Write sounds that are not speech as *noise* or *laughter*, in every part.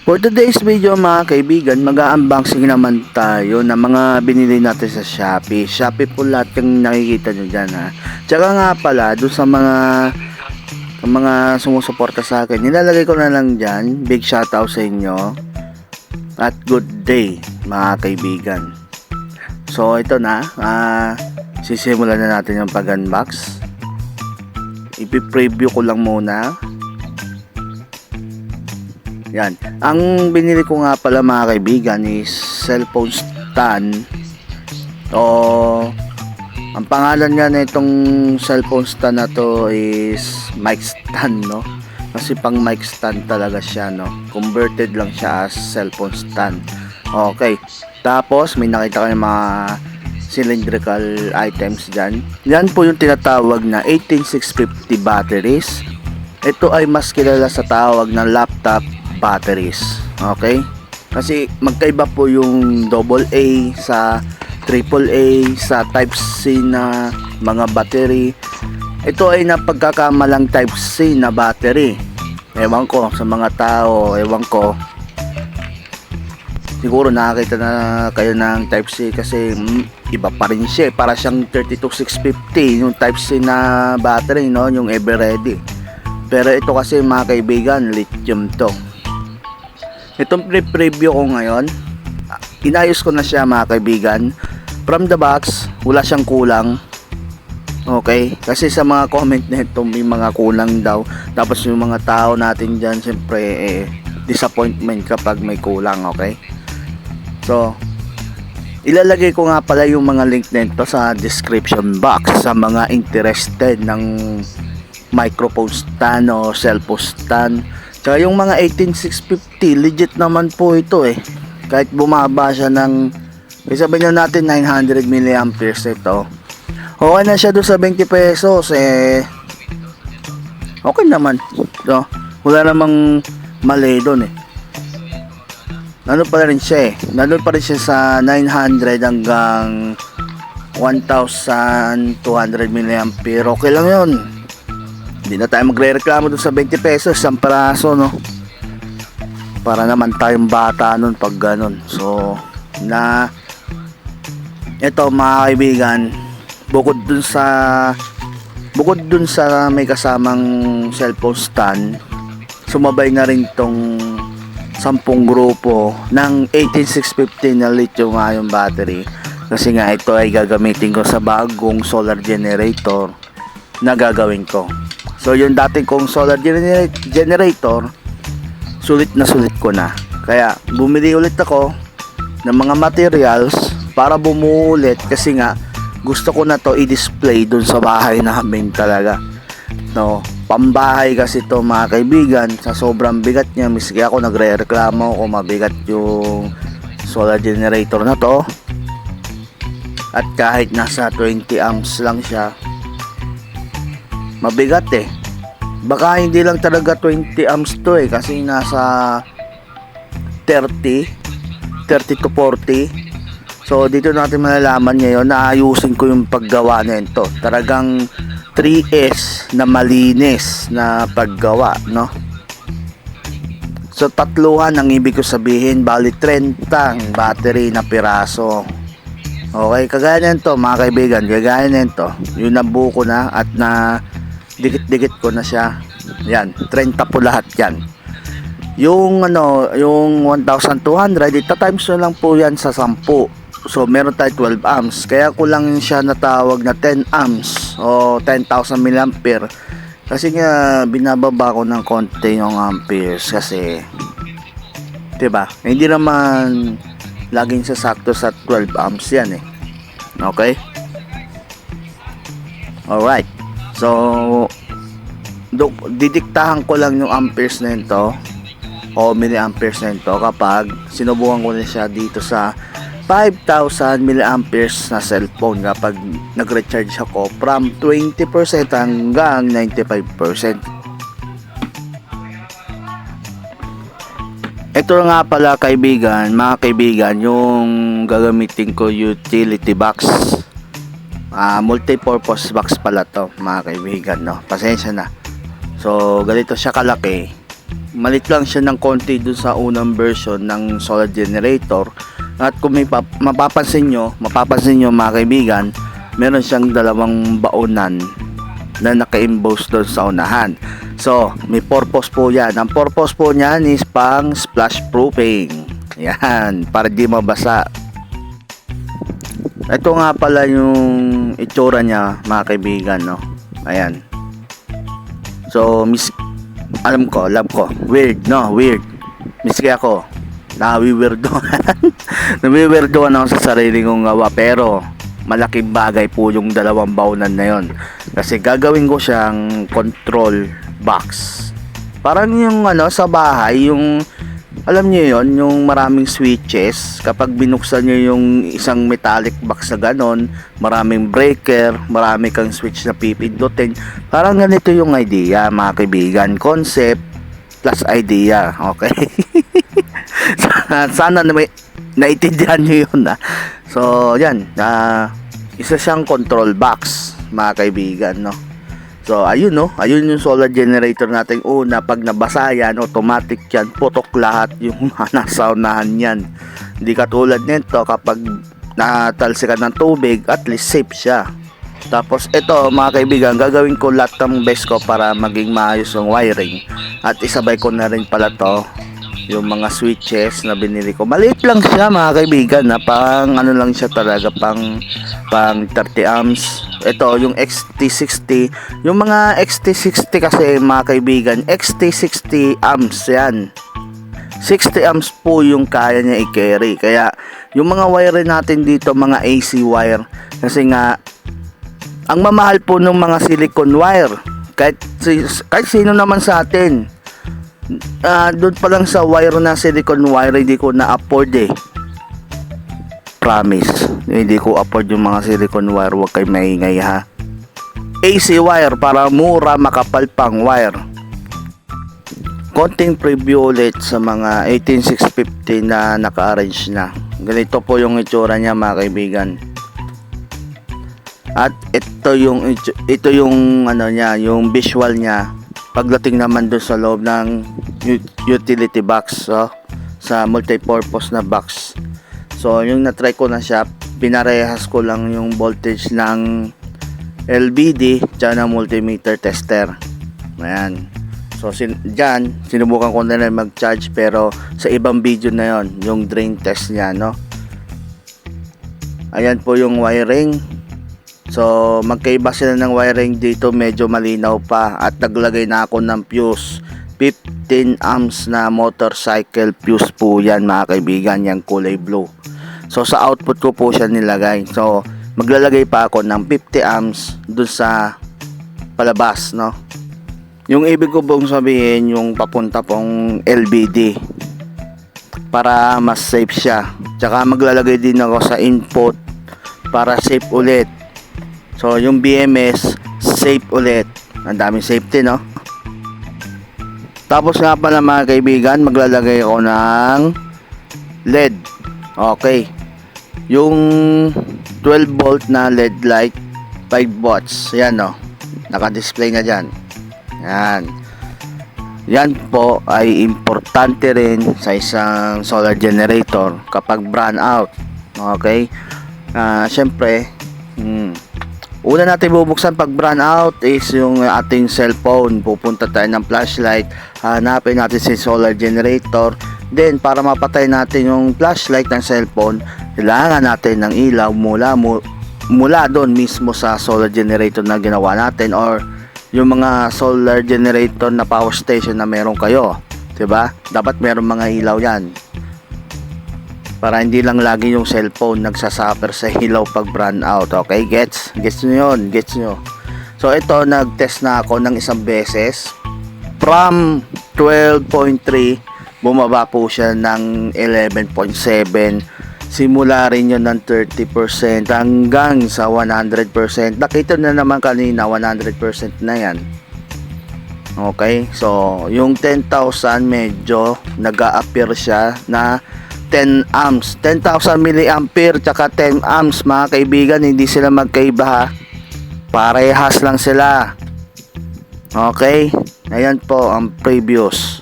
For today's video mga kaibigan, mag-unboxing naman tayo ng mga binili natin sa Shopee. Shopee po lahat yung nakikita nyo dyan ha. Tsaka nga pala, doon sa mga sa mga sumusuporta sa akin, nilalagay ko na lang dyan. Big shoutout sa inyo. At good day mga kaibigan. So ito na, ah, sisimulan na natin yung pag-unbox. Ipi-preview ko lang muna. Yan. Ang binili ko nga pala mga kaibigan is cellphone stand. O ang pangalan nga na itong cellphone stand na to is mic stand, no? Kasi pang mic stand talaga siya, no? Converted lang siya as cellphone stand. Okay. Tapos may nakita kayo mga cylindrical items dyan. Yan po yung tinatawag na 18650 batteries. Ito ay mas kilala sa tawag ng laptop batteries. Okay? Kasi magkaiba po yung double A sa triple A sa type C na mga battery. Ito ay napagkakamalang type C na battery. Ewan ko sa mga tao, ewan ko. Siguro nakakita na kayo ng type C kasi mm, iba pa rin siya. eh. Para siyang 32650 yung type C na battery, no? Yung ever ready. Pero ito kasi mga kaibigan, lithium to. Itong pre-preview ko ngayon, inayos ko na siya mga kaibigan. From the box, wala siyang kulang. Okay? Kasi sa mga comment nito may mga kulang daw. Tapos yung mga tao natin dyan, syempre, eh, disappointment kapag may kulang, okay? So, ilalagay ko nga pala yung mga link nito sa description box sa mga interested ng microphone stand o cellphone stand. Tsaka yung mga 18650, legit naman po ito eh. Kahit bumaba siya ng, sabihin na natin 900 milliamperes ito. Okay na siya doon sa 20 pesos eh. Okay naman. So, wala namang mali doon eh. Ano pa rin siya eh. Nandun pa rin siya sa 900 hanggang 1,200 milliampere. Okay lang yun. Hindi na tayo magre-reklamo doon sa 20 pesos. Isang paraso, no? Para naman tayong bata nun pag ganun. So, na... Ito mga kaibigan, bukod dun sa... Bukod dun sa may kasamang cellphone stand, sumabay na rin tong sampung grupo ng 18650 na lithium ion battery kasi nga ito ay gagamitin ko sa bagong solar generator na gagawin ko so yung dating kong solar gener- generator sulit na sulit ko na. Kaya bumili ulit ako ng mga materials para bumuo ulit kasi nga gusto ko na to i-display dun sa bahay namin talaga. No pambahay kasi to mga kaibigan. Sa sobrang bigat niya miski ako nagre-reklamo kung mabigat yung solar generator na to. At kahit nasa 20 amps lang siya mabigat eh baka hindi lang talaga 20 amps to eh kasi nasa 30 30 to 40 so dito natin malalaman ngayon na ayusin ko yung paggawa nito talagang 3S na malinis na paggawa, no? So tatluhan ang ibig ko sabihin, bali 30 ang battery na piraso. Okay, kagaya nito mga kaibigan, kagaya nito. Yung nabuo ko na at na dikit-dikit ko na siya. Yan, 30 po lahat yan. Yung ano, yung 1,200, ita times na lang po yan sa 10. So meron tayo 12 amps. Kaya ko lang siya natawag na 10 amps o 10,000 mAh. Kasi nga binababa ko ng konti yung amperes kasi ba? Hindi naman laging sasakto sa 12 amps 'yan eh. Okay? Alright. So do, didiktahan ko lang yung amperes nito o milliamperes nito kapag sinubukan ko na siya dito sa 5,000 milliamperes na cellphone kapag nag-recharge ako from 20% hanggang 95%. Ito nga pala kaibigan, mga kaibigan, yung gagamitin ko utility box. Ah, multi-purpose box pala to, mga kaibigan, no. Pasensya na. So, ganito siya kalaki. malit lang siya ng konti dun sa unang version ng solar generator. At kung may pap- mapapansin nyo, mapapansin nyo mga kaibigan, meron siyang dalawang baonan na naka-emboss doon sa unahan. So, may purpose po yan. Ang purpose po niyan is pang splash proofing. Yan, para di mabasa. Ito nga pala yung itsura niya mga kaibigan, no? Ayan. So, mis alam ko, alam ko. Weird, no? Weird. Miski ako. Nawi-weirdo. *laughs* Nawi-weirdo ako sa sarili kong gawa. Pero, malaking bagay po yung dalawang baunan na yon. Kasi gagawin ko siyang control box. Parang yung ano, sa bahay, yung alam niyo yon yung maraming switches kapag binuksan niyo yung isang metallic box na ganon maraming breaker marami kang switch na pipindutin parang ganito yung idea mga kaibigan. Concept plus idea okay? *laughs* Sana, sana na may naintindihan niyo yun na so yan na isa siyang control box mga kaibigan no So, ayun no, ayun yung solar generator natin una, pag nabasa yan, automatic yan, putok lahat yung *laughs* nasa unahan yan. Hindi katulad nito kapag natalsikan ng tubig, at least safe siya. Tapos ito mga kaibigan, gagawin ko lahat ng best ko para maging maayos yung wiring. At isabay ko na rin pala to yung mga switches na binili ko. Maliit lang siya mga kaibigan na pang ano lang siya talaga pang pang 30 amps. Ito yung XT60. Yung mga XT60 kasi mga kaibigan, XT60 amps yan. 60 amps po yung kaya niya i-carry. Kaya yung mga wire natin dito, mga AC wire, kasi nga ang mamahal po ng mga silicone wire. Kahit, kahit sino naman sa atin, ah doon pa lang sa wire na silicone wire hindi ko na-afford eh promise hindi ko afford yung mga silicone wire huwag kayo maingay ha? AC wire para mura makapal pang wire. Konting preview ulit sa mga 18650 na naka-arrange na. Ganito po yung itsura niya mga kaibigan. At ito yung ito yung ano niya yung visual niya. Pagdating naman doon sa loob ng utility box so, sa multipurpose na box. So yung na-try ko na siya pinarehas ko lang yung voltage ng LBD tsaka ng multimeter tester. Ayan. So sin dyan sinubukan ko na rin mag-charge pero sa ibang video na yon yung drain test niya no? Ayan po yung wiring. So, magkaiba sila ng wiring dito, medyo malinaw pa at naglagay na ako ng fuse. 15 amps na motorcycle fuse po yan mga kaibigan, yung kulay blue. So, sa output ko po siya nilagay. So, maglalagay pa ako ng 50 amps dun sa palabas, no? Yung ibig ko pong sabihin, yung papunta pong LBD para mas safe siya. Tsaka maglalagay din ako sa input para safe ulit. So, yung BMS, safe ulit. Ang daming safety, no? Tapos nga pala mga kaibigan, maglalagay ako ng LED. Okay. Yung 12 volt na LED light, 5 watts. Yan, no? Naka-display na dyan. Yan. Yan po ay importante rin sa isang solar generator kapag brand out. Okay? Ah, syempre, hmm, Una natin bubuksan pag brand out is yung ating cellphone. Pupunta tayo ng flashlight, hanapin natin si solar generator. Then para mapatay natin yung flashlight ng cellphone, kailangan natin ng ilaw mula mu- mula doon mismo sa solar generator na ginawa natin or yung mga solar generator na power station na meron kayo. ba? Dapat meron mga ilaw 'yan para hindi lang lagi yung cellphone nagsasuffer sa ilaw pag brand out. Okay, gets? Gets nyo yun? Gets nyo? So, ito, nag-test na ako ng isang beses. From 12.3, bumaba po siya ng 11.7. Simula rin yun ng 30% hanggang sa 100%. Nakita na naman kanina, 100% na yan. Okay, so yung 10,000 medyo nag-a-appear siya na 10 amps 10,000 milliampere tsaka 10 amps mga kaibigan hindi sila magkaiba ha parehas lang sila okay ayan po ang previous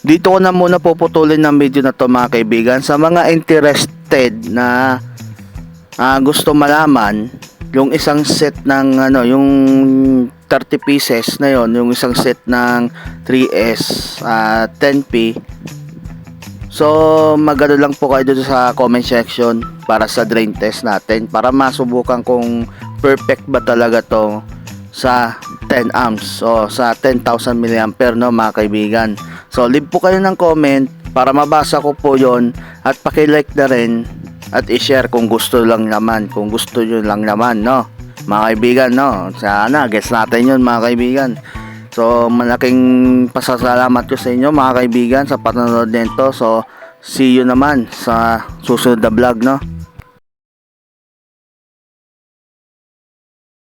Dito ko na muna puputulin ng video na to mga kaibigan. Sa mga interested na ah, gusto malaman yung isang set ng ano, yung 30 pieces na yon, yung isang set ng 3S ah, 10P. So, magano lang po kayo sa comment section para sa drain test natin para masubukan kung perfect ba talaga to sa 10 amps o sa 10,000 mAh no mga kaibigan. So leave po kayo ng comment para mabasa ko po yon at paki-like na rin at i-share kung gusto lang naman, kung gusto nyo lang naman no mga kaibigan no. Sana guess natin yun mga kaibigan. So malaking pasasalamat ko sa inyo mga kaibigan sa panonood nito. So see you naman sa susunod na vlog no.